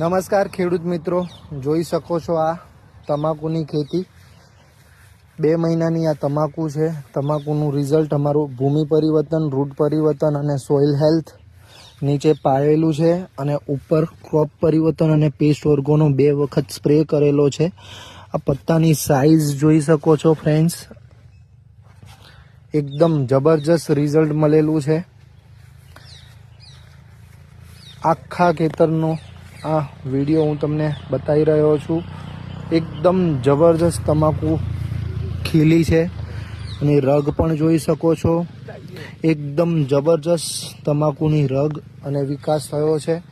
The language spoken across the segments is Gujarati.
નમસ્કાર ખેડૂત મિત્રો, જોઈ શકો છો આ તમાકુની ખેતી. બે મહિનાની આ તમાકુ છે. તમાકુનું રિઝલ્ટ અમારું ભૂમિ પરિવર્તન, રૂટ પરિવર્તન અને સોઇલ હેલ્થ નીચે પાળેલું છે અને ઉપર ક્રોપ પરિવર્તન અને પેસ્ટ વર્ગોનો બે વખત સ્પ્રે કરેલો છે. આ પત્તાની સાઇઝ જોઈ શકો છો ફ્રેન્ડ્સ એકદમ જબરજસ્ત રિઝલ્ટ મળેલું છે. આખા ખેતરનો આ વીડિયો હું તમને બતાવી રહ્યો છું. એકદમ જબરજસ્ત તમાકુ ખીલી છે અને રગ પણ જોઈ શકો છો. એકદમ જબરજસ્ત તમાકુની રગ અને વિકાસ થયો છે.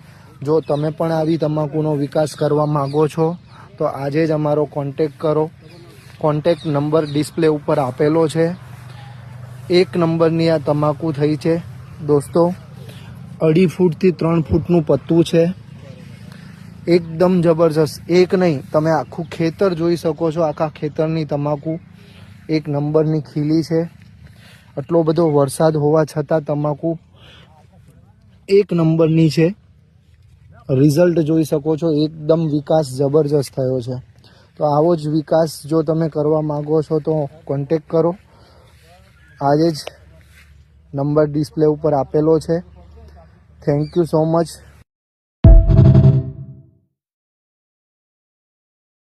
જો તમે પણ આવી તમાકુનો વિકાસ કરવા માંગો છો, તો આજે જ અમારો કોન્ટેક કરો. કોન્ટેક નંબર ડિસ્પ્લે ઉપર આપેલો છે. એક નંબરની આ તમાકુ થઈ છે. દોસ્તો, અઢી ફૂટથી ત્રણ ફૂટનું પત્તું છે. એકદમ જબરજસ્ત. એક નહીં, તમે આખું ખેતર જોઈ શકો છો, આખા ખેતરની તમાકુ. એક નંબરની ખીલી છે. આટલો બધો વરસાદ હોવા છતાં તમાકુ એક નંબરની છે. રિઝલ્ટ જોઈ શકો છો, એકદમ વિકાસ જબરજસ્ત થયો છે. તો આવો જ વિકાસ જો તમે કરવા માગો છો તો કોન્ટેક કરો. આજે જ નંબર ડિસ્પ્લે ઉપર આપેલો છે. Thank you so much